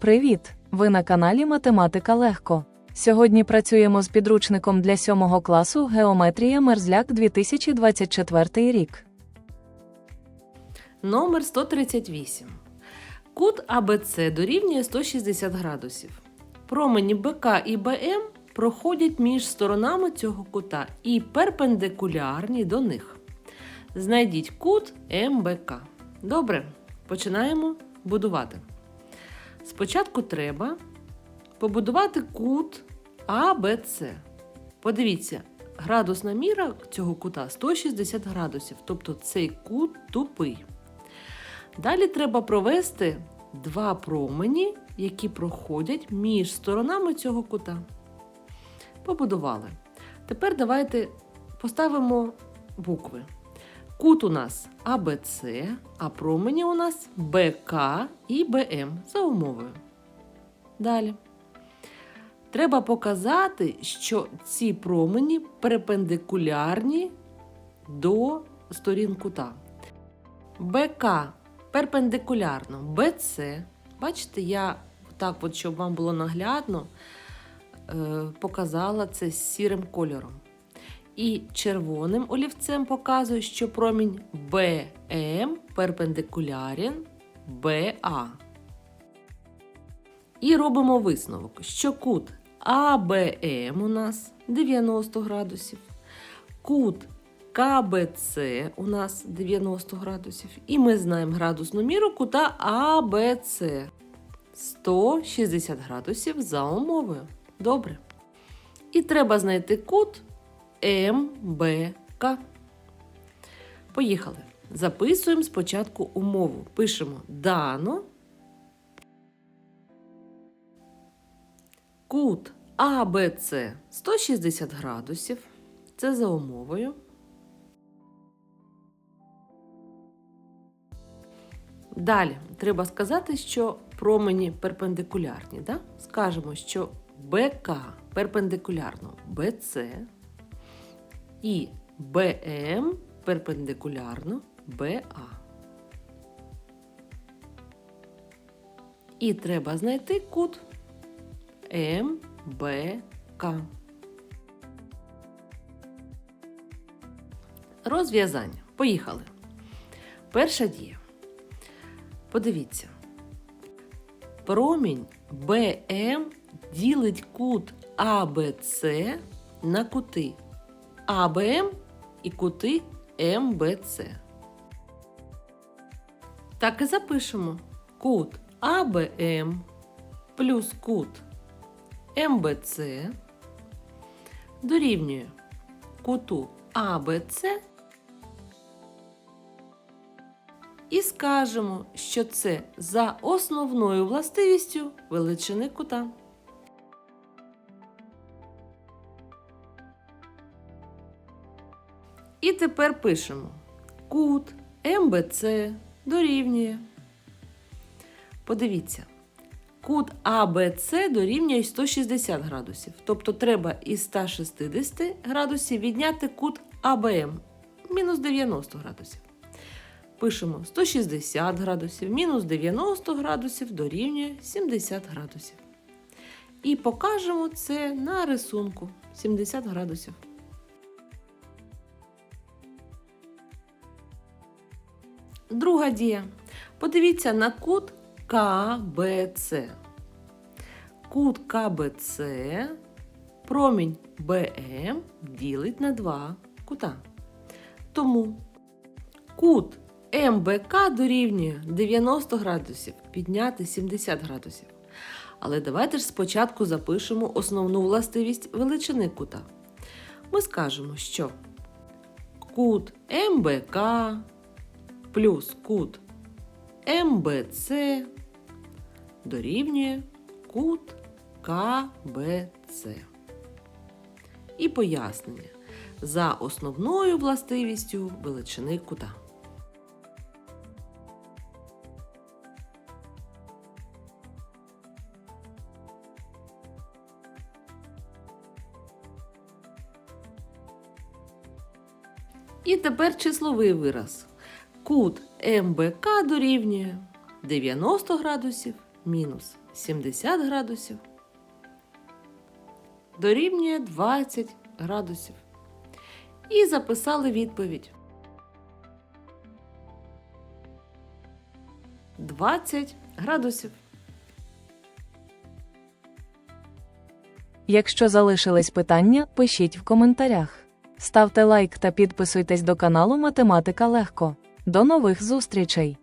Привіт! Ви на каналі Математика Легко. Сьогодні працюємо з підручником для 7 класу Геометрія Мерзляк 2024 рік. Номер 138. Кут АБЦ дорівнює 160 градусів. Промені БК і БМ проходять між сторонами цього кута і перпендикулярні до них. Знайдіть кут МБК. Добре, починаємо будувати. Спочатку треба побудувати кут АБЦ. Подивіться, градусна міра цього кута 160 градусів, тобто цей кут тупий. Далі треба провести два промені, які проходять між сторонами цього кута. Побудували. Тепер давайте поставимо букви. Кут у нас АБЦ, а промені у нас БК і БМ за умовою. Далі. Треба показати, що ці промені перпендикулярні до сторін кута. БК перпендикулярно БЦ. Бачите, я так, от, щоб вам було наглядно, е, показала це сірим кольором. І червоним олівцем показую, що промінь БМ перпендикулярен БА. І робимо висновок, що кут АБМ у нас 90 градусів, кут КБЦ у нас 90 градусів. І ми знаємо градусну міру кута АБЦ 160 градусів за умовою. Добре. І треба знайти кут МБК. Поїхали. Записуємо спочатку умову. Пишемо дано. Кут АБЦ 160 градусів. Це за умовою. Далі треба сказати, що промені перпендикулярні. Да? Скажемо, що БК перпендикулярно БЦ і БМ перпендикулярно БА. І треба знайти кут МБК. Розв'язання. Поїхали. Перша дія. Подивіться. Промінь БМ ділить кут АБЦ на кути АБМ і кути МБЦ. Так і запишемо кут АБМ плюс кут МБЦ дорівнює куту АБЦ і скажемо, що це за основною властивістю величини кута. І тепер пишемо кут МБЦ дорівнює. Подивіться, кут АБЦ дорівнює 160 градусів. Тобто треба із 160 градусів відняти кут АБМ мінус 90 градусів. Пишемо 160 градусів мінус 90 градусів дорівнює 70 градусів. І покажемо це на рисунку 70 градусів. Друга дія. Подивіться на кут КБЦ. Кут КБЦ промінь БМ ділить на два кута. Тому кут МБК дорівнює 90 градусів, підняти 70 градусів. Але давайте ж спочатку запишемо основну властивість величини кута. Ми скажемо, що кут МБК плюс кут МБЦ дорівнює кут КБЦ. І пояснення за основною властивістю величини кута. І тепер числовий вираз. Кут МБК дорівнює 90 градусів мінус 70 градусів дорівнює 20 градусів. І записали відповідь. 20 градусів. Якщо залишились питання, пишіть в коментарях. Ставте лайк та підписуйтесь до каналу Математика Легко. До нових зустрічей!